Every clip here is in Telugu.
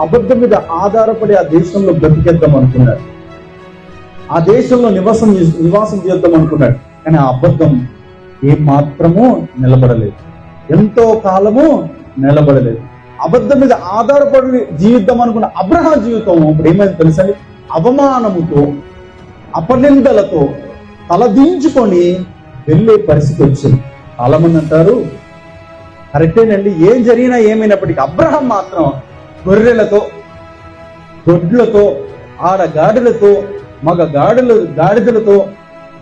అబద్ధం మీద ఆధారపడి ఆ దేశంలో బ్రతికేద్దాం అనుకున్నాడు. ఆ దేశంలో నివాసం నివాసం చేద్దాం అనుకున్నాడు. కానీ ఆ అబద్ధం ఏ మాత్రము నిలబడలేదు. ఎంతో కాలము నిలబడలేదు. అబద్ధం మీద ఆధారపడి జీవిద్దాం అనుకున్న అబ్రహా జీవితం ఇప్పుడు ఏమైంది తెలుసండి అవమానముతో అపనిందలతో తలదించుకొని వెళ్ళే పరిస్థితి వచ్చింది. చాలా మంది అంటారు కరెక్టేనండి ఏం జరిగినా ఏమైనప్పటికీ అబ్రహం మాత్రం గొర్రెలతో దొడ్లతో ఆడగాడులతో మగ గాడులు గాడిదలతో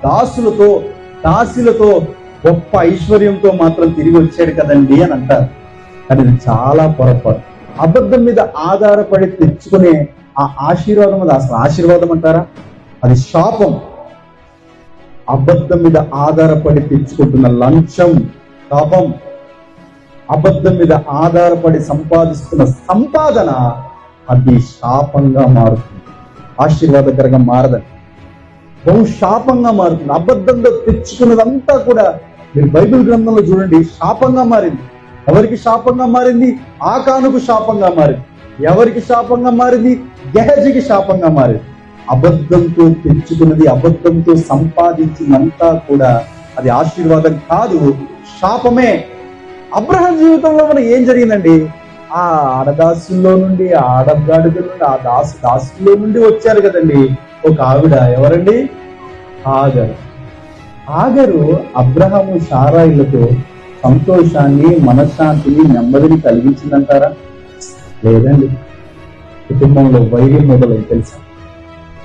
దాసులతో దాసులతో గొప్ప ఐశ్వర్యంతో మాత్రం తిరిగి వచ్చాడు కదండి అని అంటారు. అది చాలా పొరపాటు. అబద్ధం మీద ఆధారపడి తెచ్చుకునే ఆ ఆశీర్వాదం అది అసలు ఆశీర్వాదం అంటారా? అది శాపం. అబద్ధం మీద ఆధారపడి తెచ్చుకుంటున్న లంచం శాపం అబద్ధం మీద ఆధారపడి సంపాదిస్తున్న సంపాదన అది శాపంగా మారుతుంది. ఆశీర్వాదకరంగా మారదండి. బహుశాపంగా మారుతుంది. అబద్ధంగా తెచ్చుకున్నదంతా కూడా మీరు బైబిల్ గ్రంథంలో చూడండి శాపంగా మారింది. ఎవరికి శాపంగా మారింది? ఆకానుకు శాపంగా మారింది. ఎవరికి శాపంగా మారింది? గెహజికి శాపంగా మారింది. అబద్ధంతో తెచ్చుకున్నది అబద్ధంతో సంపాదించినంతా కూడా అది ఆశీర్వాదం కాదు శాపమే. అబ్రహం జీవితంలో మనం ఏం జరిగిందండి? ఆ ఆడదాసుల్లో నుండి ఆ నుండి ఆ దాసు దాసుల్లో నుండి వచ్చారు కదండి. ఒక ఆవిడ ఎవరండి? ఆగరు. ఆగరు అబ్రహము షారాయిలతో సంతోషాన్ని మనశ్శాంతిని నెమ్మదిని కలిగించిందంటారా? లేదండి. కుటుంబంలో వైర్యం మొదలై తెలుసా?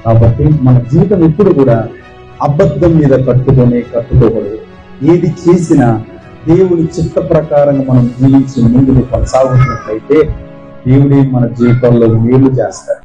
కాబట్టి మన జీవితం ఎప్పుడు కూడా అబద్ధం మీద కట్టుకొని కట్టుకోకూడదు. ఏది చేసినా దేవుని చిత్త ప్రకారంగా మనం జీవించి ముందుకు కొనసాగుతున్నట్లయితే దేవుడే మన జీవితంలో మేలు చేస్తాడు.